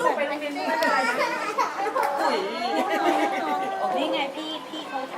ลูกไปโรงเรียนไม่ไรน